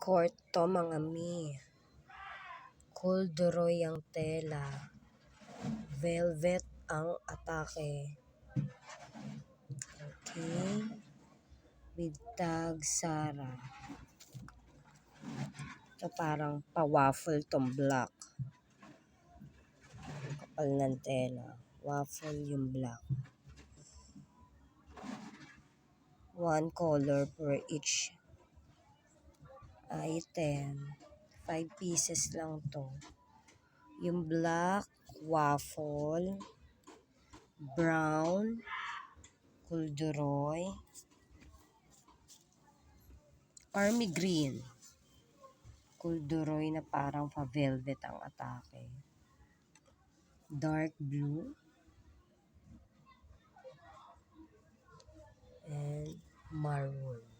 Court to mga mi. Corduroy ang tela. Velvet ang atake. Okay. With tag Sara. Ito parang pa-waffle tong black. Kapal ng tela. Waffle yung black. One color per each item. Five pieces lang to. Yung black, waffle, brown, corduroy, army green. Corduroy na parang pa-velvet ang atake. Dark blue. And maroon.